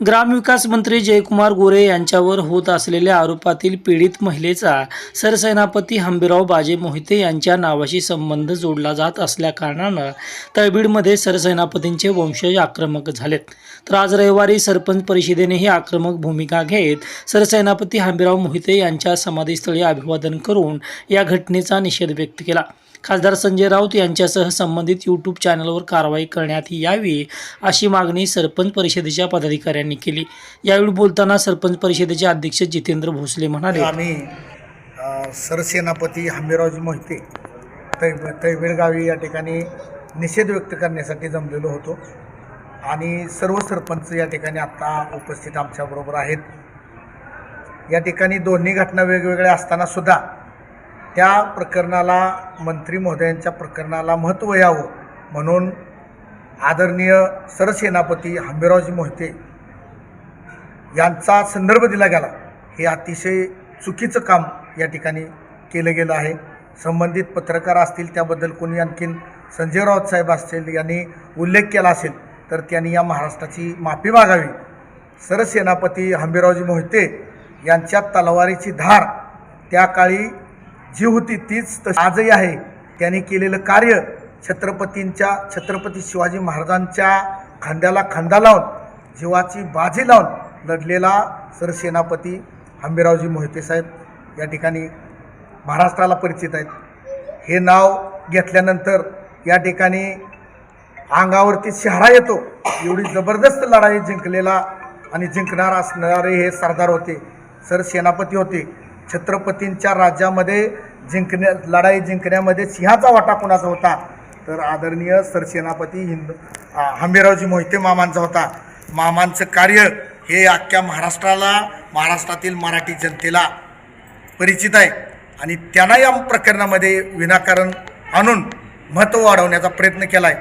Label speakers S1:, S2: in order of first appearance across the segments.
S1: ग्रामविकास मंत्री जयकुमार गोरे यांच्यावर होत असलेल्या आरोपातील पीडित महिलेचा सरसेनापती हंबीराव बाजे मोहिते यांच्या नावाशी संबंध जोडला जात असल्याकारणानं तळबीडमध्ये सरसेनापतींचे वंशज आक्रमक झालेत. तर आज रविवारी सरपंच परिषदेनेही आक्रमक भूमिका घेत सरसेनापती हंबीराव मोहिते यांच्या समाधीस्थळी अभिवादन करून या घटनेचा निषेध व्यक्त केला. खासदार संजय राऊत यांच्यासह संबंधित यूट्यूब चॅनलवर कारवाई करण्यात यावी अशी मागणी सरपंच परिषदेच्या पदाधिकाऱ्यांनी केली. यावेळी बोलताना सरपंच परिषदेचे अध्यक्ष जितेंद्र भोसले म्हणाले
S2: आम्ही सरसेनापती हंबीरावजी मोहिते तै तैबेळगावी या ठिकाणी निषेध व्यक्त करण्यासाठी जमलेलो होतो आणि सर्व सरपंच या ठिकाणी आत्ता उपस्थित आमच्याबरोबर आहेत. या ठिकाणी दोन्ही घटना वेगवेगळ्या असताना सुद्धा त्या प्रकरणाला मंत्री महोदयांच्या प्रकरणाला महत्त्व यावं म्हणून आदरणीय सरसेनापती हंबीरावजी मोहिते यांचा संदर्भ दिला गेला. हे अतिशय चुकीचं काम या ठिकाणी केलं गेलं आहे. संबंधित पत्रकार असतील त्याबद्दल कोणी आणखीन संजय राऊत साहेब असतील यांनी उल्लेख केला असेल तर त्यांनी या महाराष्ट्राची माफी मागावी. सरसेनापती हंबीरावजी मोहिते यांच्या तलवारीची धार त्या काळी जी होती तीच तशी आजही आहे. त्यांनी केलेलं कार्य छत्रपतींच्या छत्रपती शिवाजी महाराजांच्या खांद्याला खांदा लावून जीवाची बाजी लावून लढलेला सरसेनापती आंबेरावजी मोहिते साहेब या ठिकाणी महाराष्ट्राला परिचित आहेत. हे नाव घेतल्यानंतर या ठिकाणी अंगावरती शहरा येतो. एवढी जबरदस्त लढाई जिंकलेला आणि जिंकणार असणारे हे सरदार होते सरसेनापती होते. छत्रपतींच्या राज्यामध्ये जिंकण्या लढाई जिंकण्यामध्ये सिंहाचा वाटा कोणाचा होता? तर आदरणीय सरसेनापती हिंद हंबीरावजी मोहिते मामांचा होता. मामांचं कार्य हे अख्ख्या महाराष्ट्राला महाराष्ट्रातील मराठी जनतेला परिचित आहे. आणि त्यांना या प्रकरणामध्ये विनाकारण आणून महत्त्व वाढवण्याचा प्रयत्न केला आहे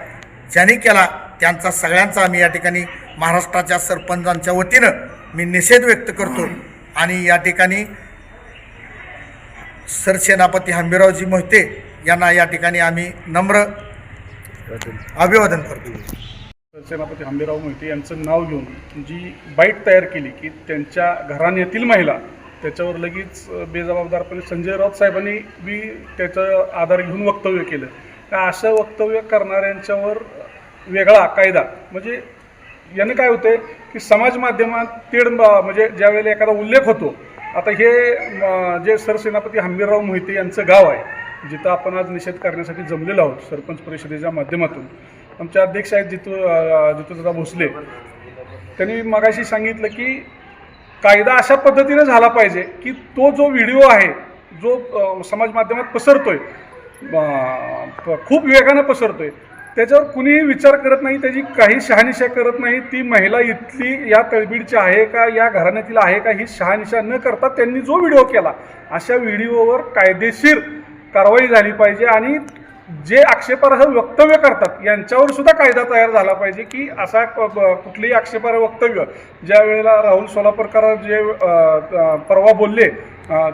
S2: ज्यांनी केला त्यांचा सगळ्यांचा आम्ही या ठिकाणी महाराष्ट्राच्या सरपंचांच्या वतीनं मी निषेध व्यक्त करतो. आणि या ठिकाणी सरसेनापती हंबीरावजी मोहिते यांना या ठिकाणी आम्ही नम्र अभिवादन करतो.
S3: सेनापती हंबीराव मोहिते यांचं नाव घेऊन जी बाईट तयार केली की त्यांच्या घराण्यातील महिला त्याच्यावर लगेच बेजबाबदारपणे संजय राऊत साहेबांनी बी त्याचा आधार घेऊन वक्तव्य केलं. तर असं वक्तव्य करणाऱ्यांच्यावर वेगळा कायदा म्हणजे यानं काय होतंय की समाज माध्यमात तेढ म्हणजे ज्यावेळेला एखादा उल्लेख होतो आता हे जे सरसेनापती हंबीरराव मोहिते यांचं गाव आहे जिथं आपण आज निषेध करण्यासाठी जमलेलो आहोत सरपंच परिषदेच्या माध्यमातून. आमचे अध्यक्ष आहेत जितू जितूदादा भोसले. त्यांनी मगाशी सांगितलं की कायदा अशा पद्धतीने झाला पाहिजे की तो जो व्हिडिओ आहे जो समाज माध्यमात पसरतोय खूप वेगानं पसरतोय त्याच्यावर कुणीही विचार करत नाही त्याची काही शहानिशा करत नाही. ती महिला इथली या तळबीडची आहे का या घराण्यातील आहे का ही शहानिशा न करता त्यांनी जो व्हिडिओ केला अशा व्हिडिओवर कायदेशीर कारवाई झाली पाहिजे आणि जे आक्षेपार्ह वक्तव्य करतात यांच्यावर सुद्धा कायदा तयार झाला पाहिजे की असा कुठलेही आक्षेपार्ह वक्तव्य ज्या वेळेला राहुल सोलापूरकर जे परवा बोलले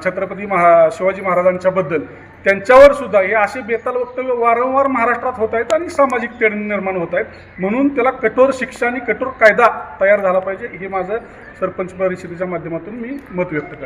S3: छत्रपती महा शिवाजी महाराजांच्याबद्दल त्यांच्यावर सुद्धा हे असे बेताल वक्तव्य वारंवार महाराष्ट्रात होत आहेत आणि सामाजिक तेढ निर्माण होत आहेत. म्हणून त्याला कठोर शिक्षा आणि कठोर कायदा तयार झाला पाहिजे हे माझं सरपंच परिषदेच्या माध्यमातून मी मत व्यक्त करतो.